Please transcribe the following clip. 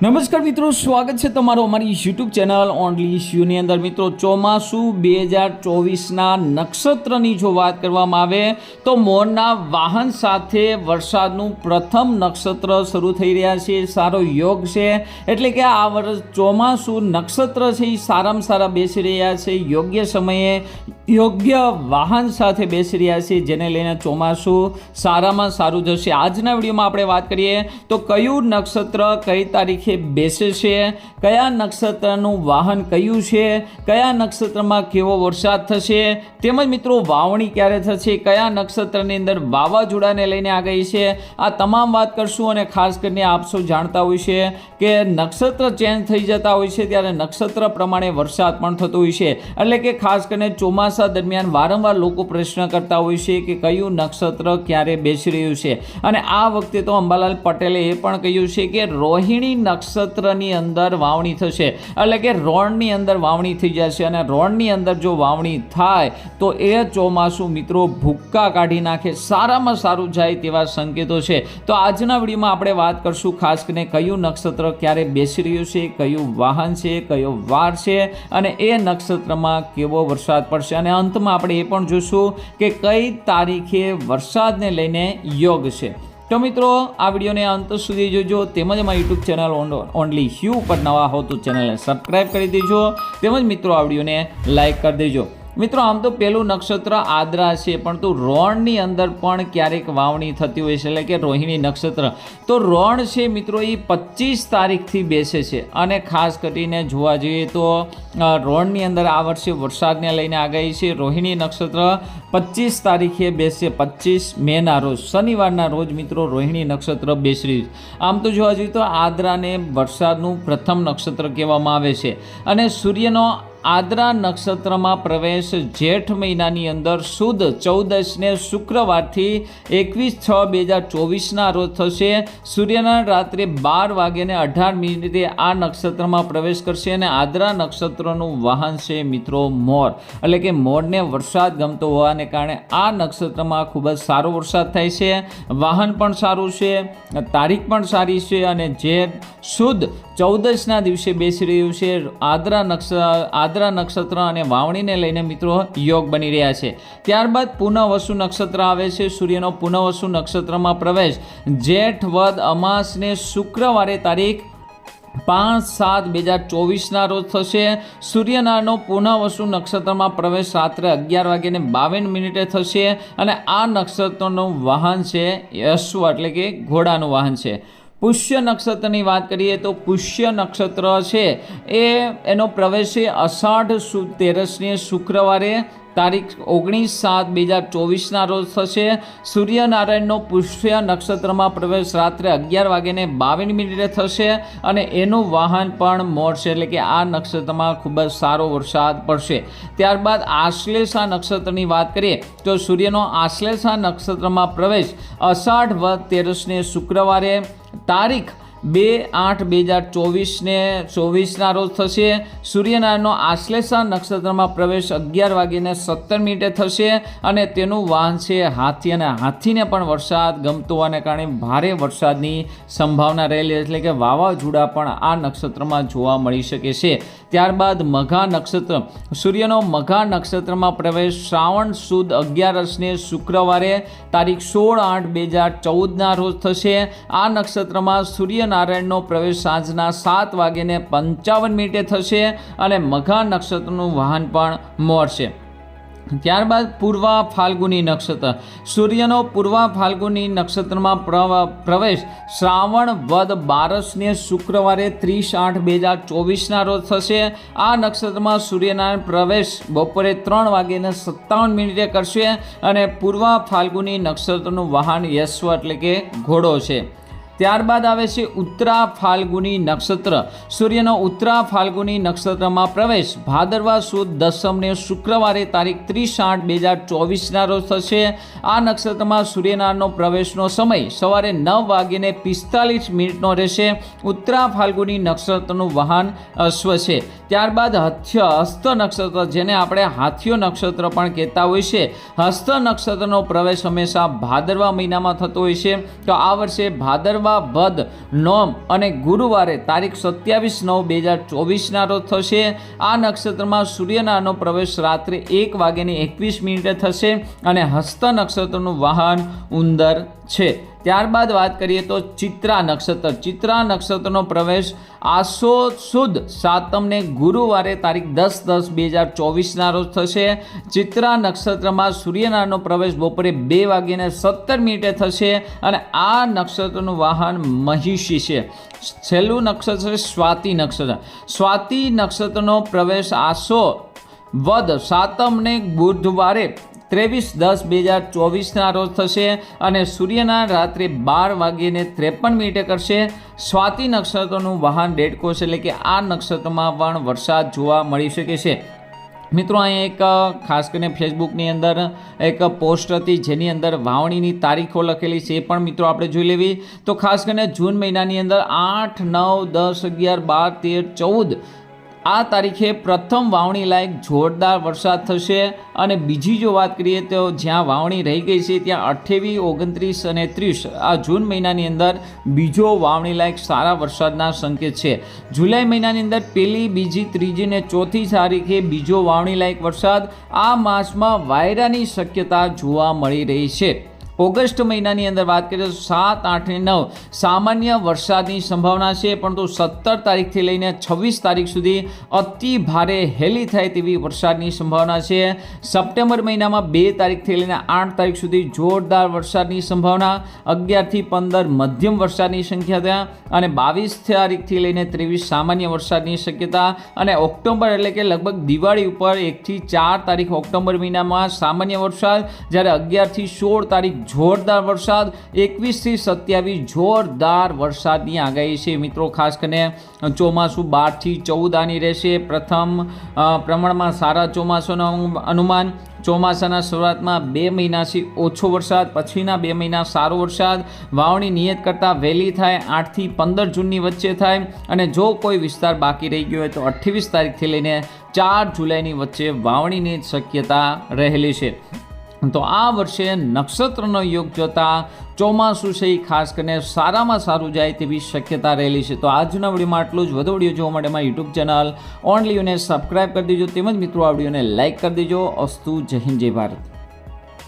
નમસ્કાર મિત્રો, સ્વાગત છે તમારું અમારી યુટ્યુબ ચેનલ ઓનલી ઇશ્યુની અંદર. મિત્રો, ચોમાસું બે હજાર ચોવીસના નક્ષત્રની જો વાત કરવામાં આવે, તો મોરના વાહન સાથે વરસાદનું પ્રથમ નક્ષત્ર શરૂ થઈ રહ્યા છે. સારો યોગ છે. એટલે કે આ વર્ષ ચોમાસું નક્ષત્ર છે એ સારામાં સારા બેસી રહ્યા છે. યોગ્ય સમયે યોગ્ય વાહન સાથે બેસી રહ્યા છે, જેને લઈને ચોમાસું સારામાં સારું જશે. આજના વિડીયોમાં આપણે વાત કરીએ, તો કયું નક્ષત્ર, કઈ તારીખે બેસે છે. કયા નક્ષત્રનું વાહન કયું છે? કયા નક્ષત્રમાં કેવો વરસાદ થશે? તેમજ મિત્રો, વાવણી ક્યારે થશે? કયા નક્ષત્રની અંદર વાવાઝોડાને લઈને આ ગઈ છે? આ તમામ વાત કરશું અને ખાસ કરીને આપ જાણતા હોય છે કે નક્ષત્ર ચેન્જ થઈ જતા હોય છે ત્યારે નક્ષત્ર પ્રમાણે વરસાદ પણ થતો હોય છે. એટલે કે ખાસ કરીને ચોમાસા દરમિયાન વારંવાર લોકો પ્રશ્ન કરતા હોય છે કે કયું નક્ષત્ર ક્યારે બેસી રહ્યું છે? અને આ વખતે તો અંબાલાલ પટેલે એ પણ કહ્યું છે કે રોહિણી નક્ષત્રની અંદર વાવણી થશે. એટલે કે રોણની અંદર વાવણી થઈ જશે અને રોણની અંદર જો વાવણી થાય, તો એ ચોમાસું મિત્રો ભૂક્કા કાઢી નાખે, સારામાં સારું જાય તેવા સંકેતો છે. તો આજના વિડીયોમાં આપણે વાત કરશું ખાસ કરીને કયું નક્ષત્ર ક્યારે બેસી રહ્યું છે, કયું વાહન છે, કયો વાર છે અને એ નક્ષત્રમાં કેવો વરસાદ પડશે. અને અંતમાં આપણે એ પણ જોશું કે કઈ તારીખે વરસાદને લઈને યોગ છે. તો મિત્રો, આ વિડીયોને અંત સુધી જોજો. તેમજ અમારી યુટ્યુબ ચેનલ ઓનલી હ્યુ ઉપર નવા હો તો ચેનલને સબસ્ક્રાઈબ કરી દેજો. તેમજ મિત્રો, આ વિડીયોને લાઈક કરી દેજો. મિત્રો, આમ તો પહેલું નક્ષત્ર આદ્રા છે, પણ તો રોણની અંદર પણ ક્યારેક વાવણી થતી હોય છે, એટલે કે રોહિણી નક્ષત્ર. તો રોણ છે મિત્રો, એ પચીસ તારીખથી બેસે છે, અને ખાસ કરીને જોવા જઈએ તો રોણની અંદર આ વર્ષે વરસાદને લઈને આગાહી છે, રોહિણી નક્ષત્ર પચીસ તારીખે બેસે, પચીસ મેના રોજ, શનિવારના રોજ મિત્રો રોહિણી નક્ષત્ર બેસી રહ્યું આમ તો જોવા જઈએ તો આદ્રાને વરસાદનું પ્રથમ નક્ષત્ર કહેવામાં આવે છે, અને સૂર્યનો આદ્રા નક્ષત્રમાં પ્રવેશ જેઠ મહિનાની અંદર સુદ ચૌદસને શુક્રવારથી એકવીસ છ બે હજાર ચોવીસના રોજ થશે. સૂર્યનારાયણ રાત્રે બાર વાગ્યાને અઢાર મિનિટે આ નક્ષત્રમાં પ્રવેશ કરશે અને આદ્રા નક્ષત્રનું વાહન છે મિત્રો મોર. એટલે કે મોરને વરસાદ ગમતો હોવાને કારણે આ નક્ષત્રમાં ખૂબ જ સારો વરસાદ થાય છે. વાહન પણ સારું છે, તારીખ પણ સારી છે અને જે શુદ્ધ ચૌદસના દિવસે બેસી રહ્યું છે આદ્રા નક્ષ આદ્રા નક્ષત્ર અને વાવણીને લઈને મિત્રો યોગ બની રહ્યા છે. ત્યારબાદ પુનઃવસુ નક્ષત્ર આવે છે. સૂર્યનો પુનઃવસુ નક્ષત્રમાં પ્રવેશ. જેઠ, વદ અમાસને શુક્રવારે તારીખ પાંચ સાત બે હજાર ચોવીસના રોજ થશે. સૂર્યનારાયણનો પુનઃવસુ નક્ષત્રમાં પ્રવેશ રાત્રે અગિયાર વાગ્યાને બાવન મિનિટે થશે અને આ નક્ષત્રનું વાહન છે અશ્વ એટલે કે ઘોડાનું વાહન છે. પુષ્ય નક્ષત્રની વાત કરીએ તો પુષ્ય નક્ષત્ર છે. એ એનો પ્રવેશ છે અષાઢ સુ, તેરસને શુક્રવારે તારીખ ઓગણીસ સાત બે હજાર ચોવીસના રોજ થશે. સૂર્યનારાયણનો પુષ્ય નક્ષત્રમાં પ્રવેશ રાત્રે અગિયાર વાગ્યાને બાવીસ મિનિટે થશે અને એનું વાહન પણ મોડશે એટલે કે આ નક્ષત્રમાં ખૂબ જ સારો વરસાદ પડશે. ત્યારબાદ આશ્લેષા નક્ષત્રની વાત કરીએ, તો સૂર્યનો આશ્લેષા નક્ષત્રમાં પ્રવેશ અષાઢ વદ તેરસને શુક્રવારે. તારીખ બે આઠ બે હજાર ચોવીસને ચોવીસના રોજ થશે. સૂર્યનારાયણનો આશ્લેષા નક્ષત્રમાં પ્રવેશ અગિયાર વાગીને સત્તર મિનિટે થશે અને તેનું વાહન છે હાથી અને હાથીને પણ વરસાદ ગમતો હોવાને કારણે ભારે વરસાદની સંભાવના રહેલી એટલે કે વાવાઝોડા પણ આ નક્ષત્રમાં જોવા મળી શકે છે. ત્યારબાદ મઘા નક્ષત્ર, સૂર્યનો મઘા નક્ષત્રમાં પ્રવેશ શ્રાવણ સુદ અગિયારસને શુક્રવારે તારીખ સોળ આઠ બે હજાર ચૌદના રોજ થશે. આ નક્ષત્રમાં સૂર્યનારાયણનો પ્રવેશ સાંજના સાત વાગ્યાને પંચાવન મિનિટે થશે અને મઘા નક્ષત્રનું વાહન પણ મોર ત્યારબાદ પૂર્વા ફાલ્ગુની નક્ષત્ર. સૂર્યનો પૂર્વા ફાલ્ગુની નક્ષત્રમાં પ્રવ- પ્રવેશ શ્રાવણ વદ બારસને શુક્રવારે ત્રીસ આઠ બે હજાર ચોવીસના રોજ થશે. આ નક્ષત્રમાં સૂર્યનારાયણ પ્રવેશ બપોરે ત્રણ વાગ્યાને સત્તાવન મિનિટે કરશે અને પૂર્વા ફાલ્ગુની નક્ષત્રનું વાહન યશ્વ એટલે કે ઘોડો છે. ત્યારબાદ આવે છે ઉત્તરા ફાલ્ગુની નક્ષત્ર. સૂર્યનો ઉત્તરા ફાલ્ગુની નક્ષત્રમાં પ્રવેશ. ભાદરવા સુદ દસમને શુક્રવારે તારીખ ત્રીસ આઠ બે હજાર ચોવીસના રોજ થશે. આ નક્ષત્રમાં સૂર્યનારાયણનો પ્રવેશનો સમય સવારે નવ વાગીને પિસ્તાલીસ મિનિટનો રહેશે. ઉત્તરા ફાલ્ગુની નક્ષત્રનું વાહન અશ્વ છે. ત્યારબાદ હથ્ય, હસ્ત નક્ષત્ર જેને આપણે હાથીઓ નક્ષત્ર પણ કહેતા હોય છે. હસ્ત નક્ષત્રનો પ્રવેશ હંમેશા ભાદરવા મહિનામાં થતો હોય છે. તો આ વર્ષે ભાદરવા વદ નોમ અને ગુરુવારે તારીખ સત્યાવીસ નવ બે હજાર ચોવીસના રોજ થશે. આ નક્ષત્રમાં સૂર્યનાનો પ્રવેશ રાત્રે એક વાગ્યાની એકવીસ મિનિટે થશે અને હસ્ત નક્ષત્રનું વાહન ઉંદર છે. ત્યારબાદ વાત કરીએ તો ચિત્રા નક્ષત્ર. ચિત્રા નક્ષત્રનો પ્રવેશ આસો સુદ સાતમને ગુરુવારે તારીખ દસ દસ બે હજાર ચોવીસના રોજ થશે. ચિત્રા નક્ષત્રમાં સૂર્યનારાયણનો પ્રવેશ બપોરે બે વાગ્યાને સત્તર મિનિટે થશે અને આ નક્ષત્રનું વાહન મહિષી છે. છેલ્લું નક્ષત્ર છે સ્વાતિ નક્ષત્ર. સ્વાતિ નક્ષત્રનો પ્રવેશ આસો વદ સાતમને બુધવારે ત્રેવીસ દસ બે હજાર ચોવીસના રોજ થશે અને સૂર્યના રાત્રે બાર વાગ્યે ત્રેપન મિનિટે કરશે. સ્વાતિ નક્ષત્રનું વાહન ડેડકો છે એટલે કે આ નક્ષત્રમાં પણ વરસાદ જોવા મળી શકે છે. મિત્રો, અહીંયા એક ખાસ કરીને ફેસબુકની અંદર એક પોસ્ટ હતી જેની અંદર વાવણીની તારીખો લખેલી છે એ પણ મિત્રો આપણે જોઈ લેવી. તો ખાસ કરીને જૂન મહિનાની અંદર આઠ, નવ, દસ, અગિયાર, બાર, તેર, ચૌદ આ તારીખે પ્રથમ વાવણી લાયક જોરદાર વરસાદ થશે અને બીજી જો વાત કરીએ તો જ્યાં વાવણી રહી ગઈ છે ત્યાં અઠ્ઠાવીસ ઓગણત્રીસ અને ત્રીસ. આ જૂન મહિનાની અંદર બીજો વાવણી લાયક સારા વરસાદના સંકેત છે. જુલાઈ મહિનાની અંદર પહેલી બીજી, ત્રીજી ને ચોથી તારીખે બીજો વાવણી લાયક વરસાદ આ માસમાં વાયરાની શક્યતા જોવા મળી રહી છે. ઓગસ્ટ મહિનાની અંદર વાત કરીએ તો સાત, આઠ અને નવ સામાન્ય વરસાદની સંભાવના છે, પરંતુ સત્તર તારીખથી લઈને છવ્વીસ તારીખ સુધી અતિ ભારે હેલી થાય તેવી વરસાદની સંભાવના છે. સપ્ટેમ્બર મહિનામાં બે તારીખથી લઈને આઠ તારીખ સુધી જોરદાર વરસાદની સંભાવના, અગિયારથી પંદર મધ્યમ વરસાદની સંખ્યા અને બાવીસ તારીખથી લઈને ત્રેવીસ સામાન્ય વરસાદની શક્યતા અને ઓક્ટોબર એટલે કે લગભગ દિવાળી ઉપર એકથી ચાર તારીખ ઓક્ટોબર મહિનામાં સામાન્ય વરસાદ, જ્યારે અગિયારથી સોળ તારીખ જોરદાર વરસાદ, એકવીસથી સત્યાવીસ જોરદાર વરસાદની આગાહી છે. મિત્રો, ખાસ કરીને ચોમાસું બારથી ચૌદ આની રહેશે. પ્રથમ પ્રમાણમાં સારા ચોમાસાનું અનુમાન. ચોમાસાના શરૂઆતમાં બે મહિનાથી ઓછો વરસાદ, પછીના બે મહિના સારો વરસાદ. વાવણી નિયત કરતાં વહેલી થાય, આઠથી પંદર જૂનની વચ્ચે થાય. અને જો કોઈ વિસ્તાર બાકી રહી ગયો હોય તો અઠ્ઠાવીસ તારીખથી લઈને ચાર જુલાઈની વચ્ચે વાવણીની શક્યતા રહેલી છે. તો આ વર્ષે નક્ષત્રનો યોગ જોતાં ચોમાસું છે એ ખાસ કરીને સારામાં સારું જાય તેવી શક્યતા રહેલી છે. તો આજના વિડીયોમાં આટલું જ. વધુ વીડિયો જોવા માટે મારી યુટ્યુબ ચેનલ ઓનલી યુને સબસ્ક્રાઈબ કરી દેજો. તેમજ મિત્રો, આ વિડીયોને લાઇક કરી દેજો. અસ્તુ જય હિન્દ, જય ભારત.